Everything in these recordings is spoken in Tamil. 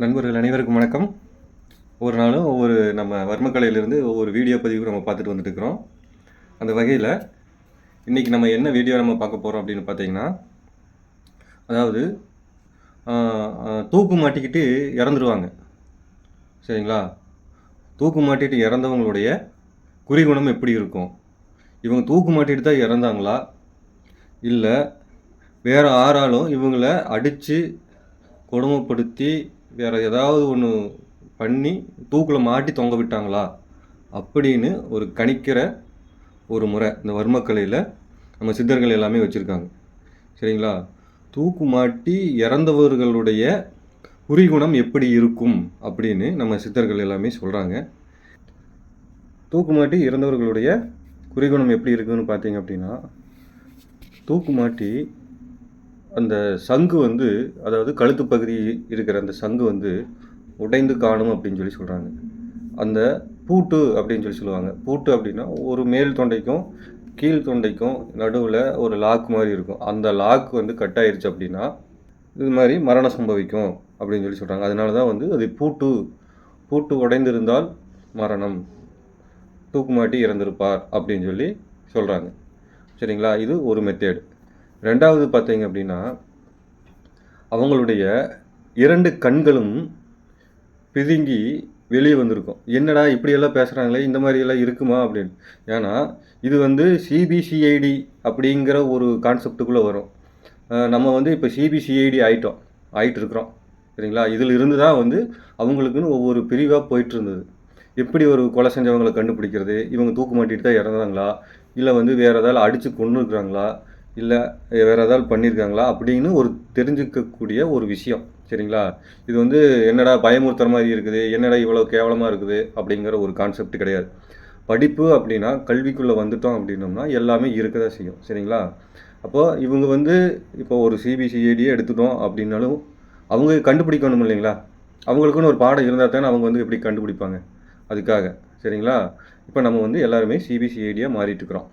நண்பர்கள் அனைவருக்கும் வணக்கம். ஒவ்வொரு நாளும் ஒவ்வொரு நம்ம வர்மக்கலையிலேருந்து ஒவ்வொரு வீடியோ பதிவு நம்ம பார்த்துட்டு வந்துட்டு இருக்கிறோம் அந்த வகையில் இன்றைக்கி நம்ம என்ன வீடியோ நம்ம பார்க்க போகிறோம் அப்படின்னு பார்த்தீங்கன்னா அதாவது தூக்கு மாட்டிக்கிட்டு இறந்துருவாங்க. சரிங்களா? தூக்கு மாட்டிட்டு இறந்தவங்களுடைய குறிகுணம் எப்படி இருக்கும்? இவங்க தூக்கு மாட்டிட்டு தான் இறந்தாங்களா? இல்லை வேறு ஆறாலும் இவங்கள அடித்து கொடுமைப்படுத்தி வேறு ஏதாவது ஒன்று பண்ணி தூக்கில் மாட்டி தொங்க விட்டாங்களா? அப்படின்னு ஒரு கணிக்கிற ஒரு முறை இந்த வர்மக்கலையில் நம்ம சித்தர்கள் எல்லாமே வச்சுருக்காங்க. சரிங்களா? தூக்கு மாட்டி இறந்தவர்களுடைய குறிகுணம் எப்படி இருக்கும் அப்படின்னு நம்ம சித்தர்கள் எல்லாமே சொல்கிறாங்க தூக்கு மாட்டி இறந்தவர்களுடைய குறிகுணம் எப்படி இருக்குன்னு பார்த்தீங்க அப்படின்னா தூக்கு மாட்டி அந்த சங்கு வந்து அதாவது கழுத்து பகுதி இருக்கிற அந்த சங்கு வந்து உடைந்து காணும் அப்படின்னு சொல்லி சொல்கிறாங்க அந்த பூட்டு அப்படின்னு சொல்லி சொல்லுவாங்க. பூட்டு அப்படின்னா ஒரு மேல் தொண்டைக்கும் கீழ் தொண்டைக்கும் நடுவில் ஒரு லாக் மாதிரி இருக்கும். அந்த லாக் வந்து கட் ஆயிடுச்சு அப்படின்னா இது மாதிரி மரணம் சம்பவிக்கும் அப்படின்னு சொல்லி சொல்கிறாங்க அதனால தான் வந்து அது பூட்டு பூட்டு உடைந்திருந்தால் மரணம் தூக்குமாட்டி இறந்திருப்பார் அப்படின்னு சொல்லி சொல்கிறாங்க சரிங்களா? இது ஒரு மெத்தேடு ரெண்டாவது பார்த்தீங்க அப்படின்னா அவங்களுடைய இரண்டு கண்களும் பிதுங்கி வெளியே வந்திருக்கும். என்னடா இப்படியெல்லாம் பேசுகிறாங்களே இந்த மாதிரியெல்லாம் இருக்குமா அப்படின்னு. ஏன்னா இது வந்து சிபிசிஐடி அப்படிங்கிற ஒரு கான்செப்டுக்குள்ளே வரும். நம்ம வந்து இப்போ சிபிசிஐடி ஆயிட்டோம். ஆயிட்டு இருக்கிறோம் சரிங்களா? இதில் இருந்து தான் வந்து அவங்களுக்குன்னு ஒவ்வொரு பிரிவாக போயிட்டு இருந்தது எப்படி ஒரு கொலை செஞ்சவங்களை கண்டுபிடிக்கிறது? இவங்க தூக்கு மாட்டிட்டு தான் இறந்தாங்களா? இல்லை வந்து வேறு ஏதாவது அடித்து கொண்டு இருக்கிறாங்களா இல்லை வேறு ஏதாவது பண்ணியிருக்காங்களா அப்படின்னு ஒரு தெரிஞ்சுக்கக்கூடிய ஒரு விஷயம் சரிங்களா? இது வந்து என்னடா பயமுறுத்துற மாதிரி இருக்குது? என்னடா இவ்வளோ கேவலமாக இருக்குது? அப்படிங்கிற ஒரு கான்செப்ட் கிடையாது. படிப்பு அப்படின்னா கல்விக்குள்ளே வந்துட்டோம் அப்படின்னோம்னா எல்லாமே இருக்க தான் செய்யும் சரிங்களா? அப்போது இவங்க வந்து இப்போ ஒரு சிபிசிஐடியே எடுத்துட்டோம் அப்படின்னாலும் அவங்க கண்டுபிடிக்கணும் இல்லைங்களா? அவங்களுக்குன்னு ஒரு பாடம் இருந்தால் தானே அவங்க வந்து எப்படி கண்டுபிடிப்பாங்க? அதுக்காக சரிங்களா? இப்போ நம்ம வந்து எல்லாருமே சிபிசிஐடியாக மாறிட்டு இருக்கிறோம்.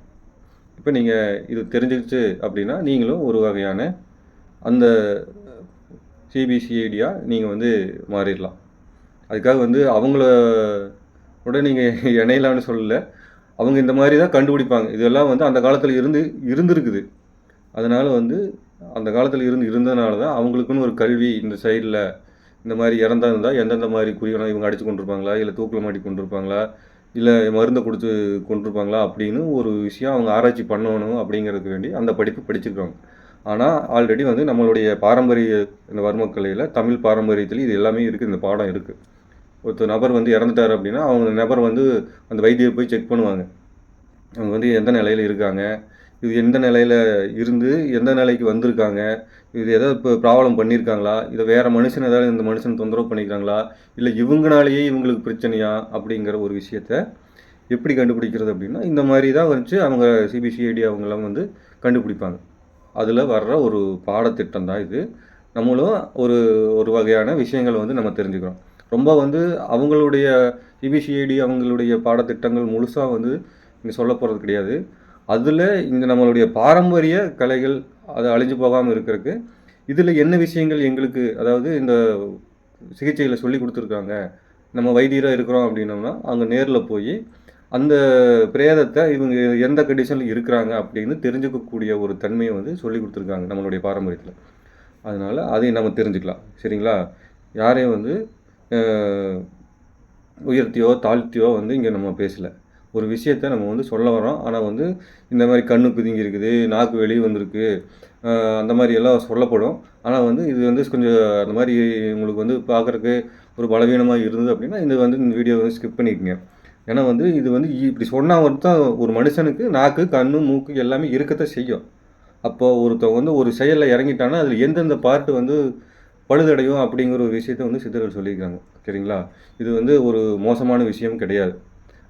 இப்போ நீங்கள் இது தெரிஞ்சிருச்சு அப்படின்னா நீங்களும் ஒரு வகையான அந்த சிபிசிஐடியாக நீங்கள் வந்து மாறிடலாம். அதுக்காக வந்து அவங்கள கூட நீங்கள் இணையலான்னு சொல்லலை. அவங்க இந்த மாதிரி தான் கண்டுபிடிப்பாங்க. இதெல்லாம் வந்து அந்த காலத்தில் இருந்து இருந்திருக்குது. அதனால் வந்து அந்த காலத்தில் இருந்து இருந்ததுனால தான் அவங்களுக்குன்னு ஒரு கல்வி இந்த சைடில் இந்த மாதிரி இறந்தா இருந்தால் எந்தெந்த மாதிரி குறியணும் இவங்க அடித்து கொண்டிருப்பாங்களா? இல்லை தூக்கில் மாட்டி கொண்டிருப்பாங்களா? இல்லை மருந்தை கொடுத்து கொண்டிருப்பாங்களா அப்படின்னு ஒரு விஷயம் அவங்க ஆராய்ச்சி பண்ணணும் அப்படிங்கிறதுக்கு வேண்டி அந்த படிப்பு படிச்சிருக்காங்க. ஆனால் ஆல்ரெடி வந்து நம்மளுடைய பாரம்பரிய இந்த வர்மக்கலையில் தமிழ் பாரம்பரியத்தில் இது எல்லாமே இருக்குது இந்த பாடம் இருக்குது ஒருத்தர் நபர் வந்து இறந்துட்டார் அப்படின்னா அவங்க நபர் வந்து அந்த வைத்தியர் போய் செக் பண்ணுவாங்க. அவங்க வந்து எந்த நிலையில் இருக்காங்க? இது எந்த நிலையில் இருந்து எந்த நிலைக்கு வந்திருக்காங்க? இது ஏதாவது இப்போ ப்ராப்ளம் பண்ணியிருக்காங்களா இதை வேறு மனுஷன் ஏதாவது இந்த மனுஷன் தொந்தரவு பண்ணிக்கிறாங்களா? இல்லை இவங்கனாலேயே இவங்களுக்கு பிரச்சனையா? அப்படிங்கிற ஒரு விஷயத்த எப்படி கண்டுபிடிக்கிறது அப்படின்னா இந்த மாதிரி தான் வச்சு அவங்க சிபிசிஐடி அவங்கெல்லாம் வந்து கண்டுபிடிப்பாங்க. அதில் வர்ற ஒரு பாடத்திட்டம் தான் இது. நம்மளும் ஒரு ஒரு வகையான விஷயங்கள் வந்து நம்ம தெரிஞ்சுக்கிறோம். ரொம்ப வந்து அவங்களுடைய சிபிசிஐடி அவங்களுடைய பாடத்திட்டங்கள் முழுசாக வந்து இங்கே சொல்ல போகிறது கிடையாது. அதில் இந்த நம்மளுடைய பாரம்பரிய கலைகள் அது அழிஞ்சு போகாமல் இருக்கிறதுக்கு இதில் என்ன விஷயங்கள் எங்களுக்கு அதாவது இந்த சிகிச்சையில் சொல்லி கொடுத்துருக்காங்க நம்ம வைத்தியராக இருக்கிறோம் அப்படின்னோம்னா அங்கே நேரில் போய் அந்த பிரேதத்தை இவங்க எந்த கண்டிஷனில் இருக்கிறாங்க அப்படின்னு தெரிஞ்சுக்கக்கூடிய ஒரு தன்மையை வந்து சொல்லி கொடுத்துருக்காங்க நம்மளுடைய பாரம்பரியத்தில். அதனால் அதையும் நம்ம தெரிஞ்சுக்கலாம். சரிங்களா? யாரையும் வந்து உயர்த்தியோ தாழ்த்தியோ வந்து இங்கே நம்ம பேசலை. ஒரு விஷயத்தை நம்ம வந்து சொல்ல வரோம் ஆனால் வந்து இந்த மாதிரி கண்ணு பிதுங்கி இருக்குது நாக்கு வெளியே வந்திருக்கு அந்த மாதிரி எல்லாம் சொல்லப்படும். ஆனால் வந்து இது வந்து கொஞ்சம் அந்த மாதிரி உங்களுக்கு வந்து பார்க்குறக்கு ஒரு பலவீனமாக இருந்தது அப்படின்னா இது வந்து இந்த வீடியோ வந்து ஸ்கிப் பண்ணிக்கோங்க. ஏன்னா வந்து இது வந்து இப்படி சொன்னால் வந்து தான் ஒரு மனுஷனுக்கு நாக்கு கண்ணு மூக்கு எல்லாமே இருக்கத்தான் செய்யும். அப்போ ஒருத்தவங்க வந்து ஒரு செயலில் இறங்கிட்டான்னா அதில் எந்தெந்த பார்ட்டு வந்து பழுதடையும் அப்படிங்கிற ஒரு விஷயத்த வந்து சித்தர்கள் சொல்லியிருக்காங்க. சரிங்களா? இது வந்து ஒரு மோசமான விஷயம் கிடையாது.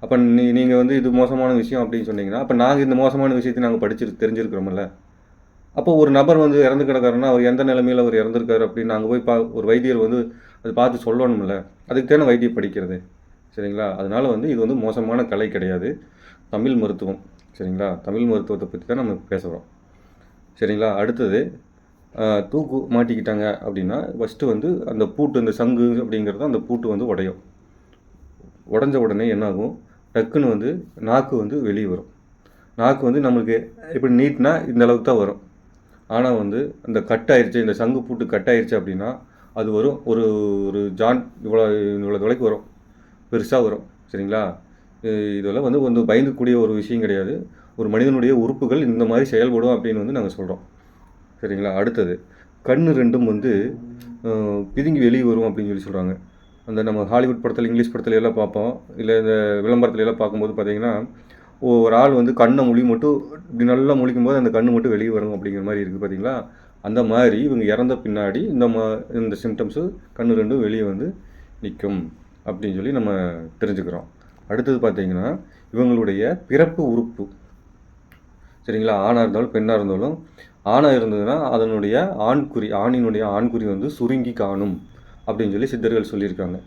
அப்போ நீ நீங்கள் வந்து இது மோசமான விஷயம் அப்படின்னு சொன்னீங்கன்னா அப்போ நாங்கள் இந்த மோசமான விஷயத்தை நாங்கள் படிச்சு தெரிஞ்சிருக்கிறோம்ல. அப்போ ஒரு நபர் வந்து இறந்து கிடக்காருன்னா அவர் எந்த நிலைமையில் அவர் இறந்துருக்காரு அப்படின்னு நாங்கள் போய் பா ஒரு வைத்தியர் வந்து அது பார்த்து சொல்லணும்ல. அதுக்கு தானே வைத்தியம் படிக்கிறது. சரிங்களா? அதனால் வந்து இது வந்து மோசமான கலை கிடையாது. தமிழ் மருத்துவம். சரிங்களா? தமிழ் மருத்துவத்தை பற்றி தான் நம்ம பேசுகிறோம் சரிங்களா? அடுத்தது தூக்கு மாட்டிக்கிட்டாங்க அப்படின்னா ஃபஸ்ட்டு வந்து அந்த பூட்டு இந்த சங்கு அப்படிங்கிறது அந்த பூட்டு வந்து உடையும். உடஞ்ச உடனே என்னாகும்? டக்குன்னு வந்து நாக்கு வந்து வெளியே வரும். நாக்கு வந்து நம்மளுக்கு இப்படி நீட்னா இந்த அளவுக்கு தான் வரும். ஆனால் வந்து அந்த கட் ஆயிடுச்சு இந்த சங்கு பூட்டு கட் ஆயிடுச்சு அப்படின்னா அது வரும். ஒரு ஒரு ஜான் இவ்வளோ இவ்வளோ தொலைக்கு வரும். பெருசாக வரும். சரிங்களா? இதெல்லாம் வந்து வந்து பயந்துக்கூடிய ஒரு விஷயம் கிடையாது. ஒரு மனிதனுடைய உறுப்புகள் இந்த மாதிரி செயல்படும் அப்படின்னு வந்து நாங்கள் சொல்கிறோம் சரிங்களா? அடுத்தது கண் ரெண்டும் வந்து பிதுங்கி வெளியே வரும் அப்படின்னு சொல்லி சொல்கிறாங்க அந்த நம்ம ஹாலிவுட் படத்தில் இங்கிலீஷ் படத்துல எல்லாம் பார்ப்போம். இல்லை இந்த விளம்பரத்துல எல்லாம் பார்க்கும்போது பார்த்தீங்கன்னா ஒரு ஆள் வந்து கண்ணை மொழி மட்டும் இப்படி நல்லா முழிக்கும் போது அந்த கண்ணு மட்டும் வெளியே வரும் அப்படிங்கிற மாதிரி இருக்குது பார்த்தீங்களா அந்த மாதிரி இவங்க இறந்த பின்னாடி இந்த மா இந்த சிம்டம்ஸு கண்ணு ரெண்டும் வெளியே வந்து நிற்கும் அப்படின்னு சொல்லி நம்ம தெரிஞ்சுக்கிறோம். அடுத்தது பார்த்தீங்கன்னா இவங்களுடைய பிறப்பு உறுப்பு. சரிங்களா? ஆணாக இருந்தாலும் பெண்ணாக இருந்தாலும் ஆணாக இருந்ததுன்னா அதனுடைய ஆண்குறி ஆணினுடைய ஆண்குறி வந்து சுருங்கி காணும். அப்படின்னு சொல்லி சித்தர்கள் சொல்லியிருக்காங்க.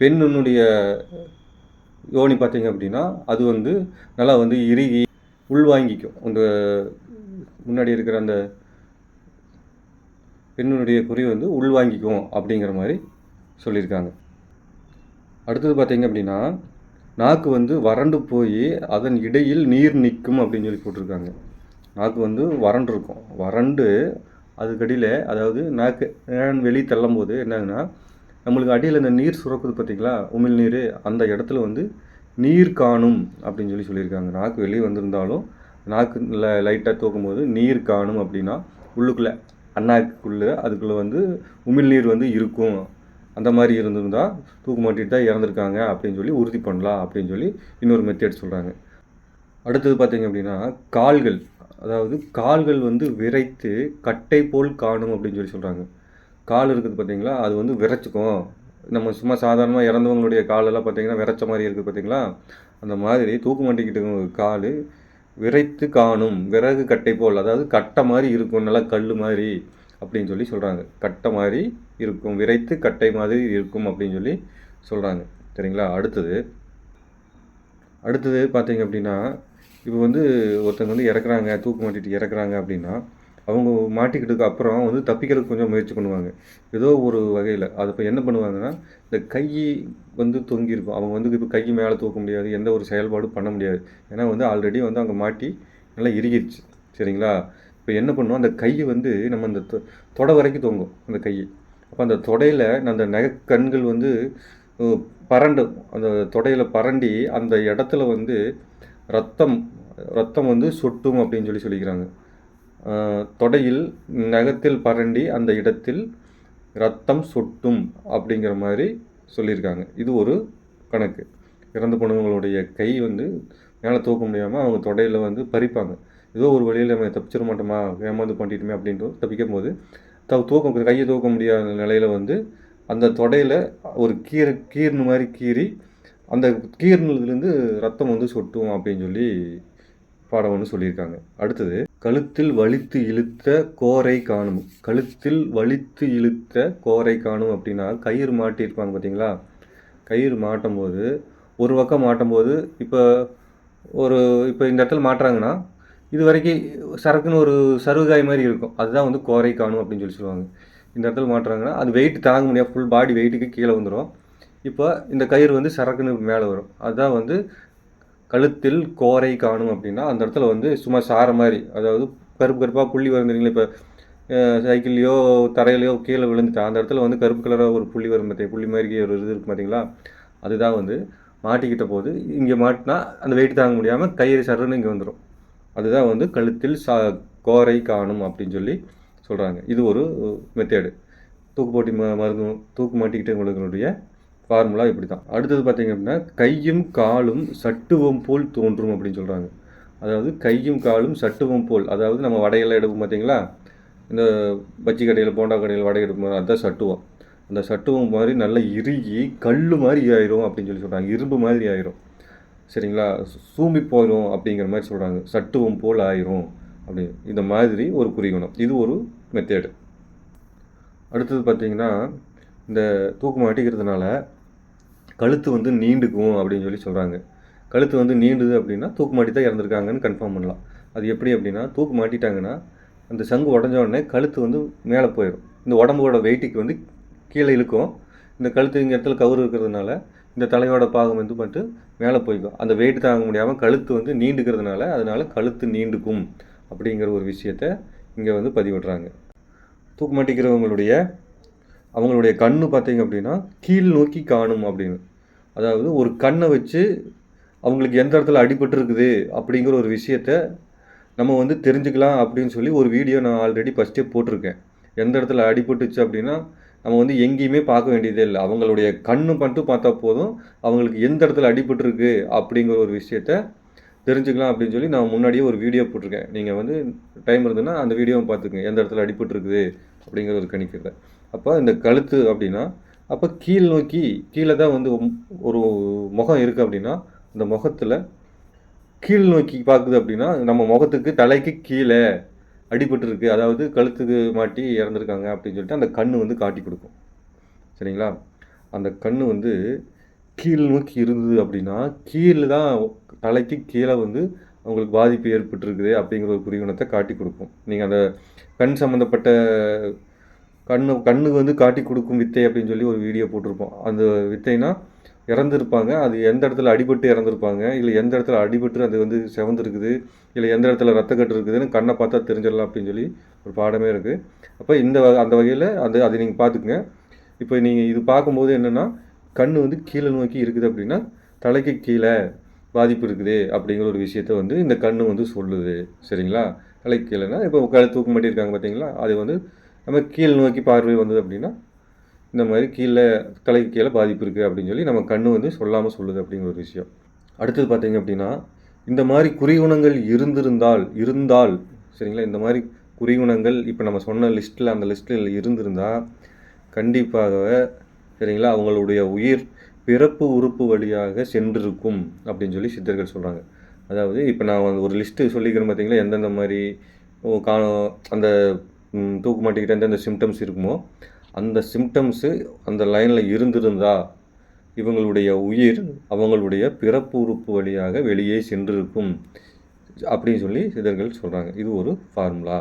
பெண்ணுடைய யோனி பார்த்தீங்க அப்படின்னா அது வந்து நல்லா வந்து இறுகி உள்வாங்கிக்கும் அந்த முன்னாடி இருக்கிற அந்த பெண்ணினுடைய குறி வந்து உள்வாங்கிக்கும் அப்படிங்கிற மாதிரி சொல்லியிருக்காங்க. அடுத்தது பார்த்தீங்க அப்படின்னா நாக்கு வந்து வறண்டு போய் அதன் இடையில் நீர் நிற்கும் அப்படின்னு சொல்லி போட்டிருக்காங்க. நாக்கு வந்து வறண்டு இருக்கும் வறண்டு அதுக்கடியில் அதாவது நாக்கு வெளியே தள்ளும் போது என்னாகுன்னா நம்மளுக்கு அடியில் இந்த நீர் சுரக்குது பார்த்தீங்களா உமிழ் நீர் அந்த இடத்துல வந்து நீர் காணும் அப்படின்னு சொல்லி சொல்லியிருக்காங்க. நாக்கு வெளியே வந்திருந்தாலும் நாக்கு லைட்டாக தூக்கும்போது நீர் காணும் அப்படின்னா உள்ளுக்குள்ளே அண்ணாக்குள்ளே அதுக்குள்ளே வந்து உமிழ் நீர் வந்து இருக்கும். அந்த மாதிரி இருந்திருந்தால் தூக்கு மாட்டிட்டு தான் இறந்துருக்காங்க அப்படின்னு சொல்லி உறுதி பண்ணலாம் அப்படின்னு சொல்லி இன்னொரு மெத்தேட் சொல்கிறாங்க அடுத்தது பார்த்திங்க அப்படின்னா கால்கள். அதாவது கால்கள் வந்து விரைத்து கட்டை போல் காணும் அப்படின்னு சொல்லி சொல்கிறாங்க கால் இருக்குது பார்த்தீங்களா அது வந்து விரைச்சிக்கும். நம்ம சும்மா சாதாரணமாக இறந்தவங்களுடைய காலெல்லாம் பார்த்தீங்கன்னா விரைச்ச மாதிரி இருக்குது பார்த்தீங்களா அந்த மாதிரி தூக்கு மாட்டிக்கிட்டு கால் விரைத்து காணும். விறகு கட்டை போல் அதாவது கட்டை மாதிரி இருக்கும். நல்லா கல் மாதிரி அப்படின்னு சொல்லி சொல்கிறாங்க கட்டை மாதிரி இருக்கும். விரைத்து கட்டை மாதிரி இருக்கும் அப்படின்னு சொல்லி சொல்கிறாங்க சரிங்களா? அடுத்தது அடுத்தது பார்த்தீங்க அப்படின்னா இப்போ வந்து ஒருத்தங்க வந்து இறக்குறாங்க தூக்கு மாட்டிட்டு இறக்குறாங்க அப்படின்னா அவங்க மாட்டிக்கிட்டதுக்கு அப்புறம் வந்து தப்பிக்கிறதுக்கு கொஞ்சம் முயற்சி பண்ணுவாங்க. ஏதோ ஒரு வகையில். அது இப்போ என்ன பண்ணுவாங்கன்னா இந்த கை வந்து தொங்கியிருக்கும். அவங்க வந்து இப்போ கை மேலே தூக்க முடியாது எந்த ஒரு செயல்பாடும் பண்ண முடியாது. ஏன்னா வந்து ஆல்ரெடி வந்து அங்கே மாட்டி நல்லா இறுகிடுச்சு சரிங்களா? இப்போ என்ன பண்ணுவோம் அந்த கை வந்து நம்ம அந்த தொ- தொடை வரைக்கும் தொங்கும் அந்த கை. அப்போ அந்த தொடையில் அந்த நகைக்கண்கள் வந்து பரண்டும். அந்த தொடையில் பரண்டி அந்த இடத்துல வந்து ரத்தம் ரத்தம் வந்து சொட்டும் அப்படின்னு சொல்லி சொல்லிக்கிறாங்க. தொடையில் நகத்தில் பரண்டி அந்த இடத்தில் ரத்தம் சொட்டும் அப்படிங்கிற மாதிரி சொல்லியிருக்காங்க. இது ஒரு கணக்கு. இறந்து போனவங்களுடைய கை வந்து மேலே தூக்க முடியாமல் அவங்க தொடையில் வந்து பறிப்பாங்க. ஏதோ ஒரு வழியில் நம்ம தப்பிச்சிட மாட்டோமா ஏமாந்து பண்ணிட்டுமே அப்படின்ட்டு தப்பிக்கும் போது த தூக்க கையை தூக்க முடியாத நிலையில் வந்து அந்த தொடையில் ஒரு கீரை கீர்னு மாதிரி கீறி அந்த கீர்னதுலேருந்து ரத்தம் வந்து சொட்டும் அப்படின்னு சொல்லி பாடம் ஒன்று சொல்லியிருக்காங்க. அடுத்தது கழுத்தில் வலித்து இழுத்த கோரை காணும். கழுத்தில் வலித்து இழுத்த கோரை காணும் அப்படின்னா கயிறு மாட்டியிருப்பாங்க பார்த்தீங்களா? கயிறு மாட்டும் போது ஒரு பக்கம் மாட்டும் போது இப்போ ஒரு இப்போ இந்த இடத்துல மாட்டுறாங்கன்னா இது வரைக்கும் சரக்குன்னு ஒரு சருகாய் மாதிரி இருக்கும். அதுதான் வந்து கோரை காணும் அப்படின்னு சொல்லி சொல்லுவாங்க. இந்த இடத்துல மாட்டுறாங்கன்னா அது வெயிட் தாங்க முடியாது. ஃபுல் பாடி வெயிட்டுக்கு கீழே வந்துடும் இப்போ இந்த கயிறு வந்து சரக்குன்னு மேலே வரும். அதுதான் வந்து கழுத்தில் கோரை காணும் அப்படின்னா அந்த இடத்துல வந்து சும்மா சார மாதிரி அதாவது கருப்பு கருப்பாக புள்ளி வருந்துறீங்களா இப்போ சைக்கிள்லையோ தரையிலையோ கீழே விழுந்துட்டா அந்த இடத்துல வந்து கருப்பு கலராக ஒரு புள்ளி வரும் பார்த்தீங்க புள்ளி மாதிரி ஒரு இது இருக்கு பார்த்தீங்களா? அதுதான் வந்து மாட்டிக்கிட்ட போது இங்கே மாட்டினா அந்த வெயிட் தாங்க முடியாமல் கயிறு சருன்னு இங்கே வந்துடும் அதுதான் வந்து கழுத்தில் சா கோரை காணும் அப்படின்னு சொல்லி சொல்கிறாங்க இது ஒரு மெத்தேடு. தூக்கு போட்டி ம மருந்து தூக்கு மாட்டிக்கிட்டவங்களுடைய ஃபார்முலா இப்படி தான் அடுத்தது பார்த்தீங்க அப்படின்னா கையும் காலும் சட்டுவம் போல் தோன்றும் அப்படின்னு சொல்கிறாங்க அதாவது கையும் காலும் சட்டுவம் போல் அதாவது நம்ம வடையெல்லாம் எடுப்போம் பார்த்தீங்களா? இந்த பஜ்ஜி கடையில் போண்டா கடையில் வடை எடுப்போம் அதுதான் சட்டுவம். அந்த சட்டுவம் மாதிரி நல்லா இறுகி கல் மாதிரி ஆயிரும் அப்படின்னு சொல்லி சொல்கிறாங்க இரும்பு மாதிரி ஆயிரும். சரிங்களா? சு- சூம்பி போயிடும் அப்படிங்கிற மாதிரி சொல்கிறாங்க சட்டுவம் போல் ஆயிரும் அப்படி இந்த மாதிரி ஒரு குறிகுணம். இது ஒரு மெத்தேடு அடுத்தது பார்த்தீங்கன்னா இந்த தூக்கு மாட்டிக்கிறதுனால கழுத்து வந்து நீண்டுக்கும் அப்படின்னு சொல்லி சொல்கிறாங்க கழுத்து வந்து நீண்டுது அப்படின்னா தூக்கு மாட்டி தான் இறந்துருக்காங்கன்னு கன்ஃபார்ம் பண்ணலாம். அது எப்படி அப்படின்னா தூக்கு மாட்டிட்டாங்கன்னா அந்த சங்கு உடஞ்ச உடனே கழுத்து வந்து மேலே போயிடும். இந்த உடம்போட வெயிட்டுக்கு வந்து கீழே இழுக்கும். இந்த கழுத்து இங்கே இடத்துல கவுரு இருக்கிறதுனால இந்த தலையோட பாகம் வந்து பண்ணிட்டு மேலே போய்க்கும். அந்த வெயிட் தாங்க முடியாமல் கழுத்து வந்து நீண்டுக்கிறதுனால அதனால கழுத்து நீண்டுக்கும் அப்படிங்கிற ஒரு விஷயத்த இங்கே வந்து பதிவிடுறாங்க. தூக்கு மாட்டிக்கிறவங்களுடைய அவங்களுடைய கண்ணு பார்த்தீங்க அப்படின்னா கீழ் நோக்கி காணும் அப்படின்னு. அதாவது ஒரு கண்ணை வச்சு அவங்களுக்கு எந்த இடத்துல அடிபட்டிருக்குது அப்படிங்கிற ஒரு விஷயத்த நம்ம வந்து தெரிஞ்சுக்கலாம் அப்படின்னு சொல்லி ஒரு வீடியோ நான் ஆல்ரெடி ஃபஸ்ட்டே போட்டிருக்கேன். எந்த இடத்துல அடிபட்டுச்சு அப்படின்னா நம்ம வந்து எங்கேயுமே பார்க்க வேண்டியதே இல்லை. அவங்களுடைய கண்ணு மட்டும் பார்த்தா போதும் அவங்களுக்கு எந்த இடத்துல அடிபட்டுருக்கு அப்படிங்கிற ஒரு விஷயத்த தெரிஞ்சுக்கலாம் அப்படின்னு சொல்லி நான் முன்னாடியே ஒரு வீடியோ போட்டிருக்கேன். நீங்கள் வந்து டைம் இருந்ததுன்னா அந்த வீடியோவை பார்த்துக்கங்க. எந்த இடத்துல அடிபட்டுருக்குது அப்படிங்கிற ஒரு கணிக்கிறத. அப்போ இந்த கழுத்து அப்படின்னா அப்போ கீழ் நோக்கி கீழே தான் வந்து ஒரு முகம் இருக்குது அப்படின்னா அந்த முகத்தில் கீழ் நோக்கி பார்க்குது அப்படின்னா நம்ம முகத்துக்கு தலைக்கு கீழே அடிபட்டுருக்கு அதாவது கழுத்துக்கு மாட்டி இறந்துருக்காங்க அப்படின்னு சொல்லிட்டு அந்த கண் வந்து காட்டி கொடுக்கும். சரிங்களா? அந்த கண் வந்து கீழ் நோக்கி இருந்தது அப்படின்னா கீழே தான் தலைக்கு கீழே வந்து அவங்களுக்கு பாதிப்பு ஏற்பட்டிருக்குது அப்படிங்கிற ஒரு குறிகுணத்தை காட்டி கொடுக்கும். நீங்கள் அந்த கண் சம்மந்தப்பட்ட கண்ணு கண்ணுக்கு வந்து காட்டி கொடுக்கும் வித்தை அப்படின்னு சொல்லி ஒரு வீடியோ போட்டிருப்போம். அந்த வித்தைனா இறந்துருப்பாங்க. அது எந்த இடத்துல அடிபட்டு இறந்துருப்பாங்க இல்லை எந்த இடத்துல அடிபட்டு அது வந்து செவந்திருக்குது இல்லை எந்த இடத்துல ரத்தக்கட்டு இருக்குதுன்னு கண்ணை பார்த்தா தெரிஞ்சிடலாம் அப்படின்னு சொல்லி ஒரு பாடமே இருக்குது அப்போ இந்த வ- அந்த வகையில் அது அதை நீங்கள் பார்த்துக்குங்க. இப்போ நீங்கள் இது பார்க்கும்போது என்னென்னா கண் வந்து கீழே நோக்கி இருக்குது அப்படின்னா தலைக்கு கீழே பாதிப்பு இருக்குது அப்படிங்கிற ஒரு விஷயத்த வந்து இந்த கண் வந்து சொல்லுது. சரிங்களா? தலைக்கு கீழேனா இப்போ கழு தூக்க மாட்டியிருக்காங்க பார்த்தீங்களா அது வந்து நம்ம கீழ் நோக்கி பார்வை வந்தது அப்படின்னா இந்த மாதிரி கீழே தலைக்கு கீழே பாதிப்பு இருக்குது அப்படின்னு சொல்லி நம்ம கண்ணு வந்து சொல்லாமல் சொல்லுது அப்படிங்கிற ஒரு விஷயம். அடுத்தது பார்த்தீங்க அப்படின்னா இந்த மாதிரி குறிகுணங்கள் இருந்திருந்தால் இருந்தால் சரிங்களா? இந்த மாதிரி குறிகுணங்கள் இப்போ நம்ம சொன்ன லிஸ்ட்டில் அந்த லிஸ்ட்டில் இருந்திருந்தால் கண்டிப்பாக சரிங்களா? அவங்களுடைய உயிர் பிறப்பு உறுப்பு வழியாக சென்றிருக்கும் அப்படின்னு சொல்லி சித்தர்கள் சொல்கிறாங்க அதாவது இப்போ நான் ஒரு லிஸ்ட்டு சொல்லிக்கிறேன் பார்த்தீங்களா எந்தெந்த மாதிரி ஓ, கா அந்த தூக்கு மாட்டிக்கிட்ட எந்தெந்த சிம்டம்ஸ் இருக்குமோ அந்த சிம்டம்ஸு அந்த லைனில் இருந்திருந்தா இவங்களுடைய உயிர் அவங்களுடைய பிறப்பு உறுப்பு வழியாக வெளியே சென்றிருக்கும் அப்படின்னு சொல்லி சிதர்கள் சொல்கிறாங்க இது ஒரு ஃபார்முலா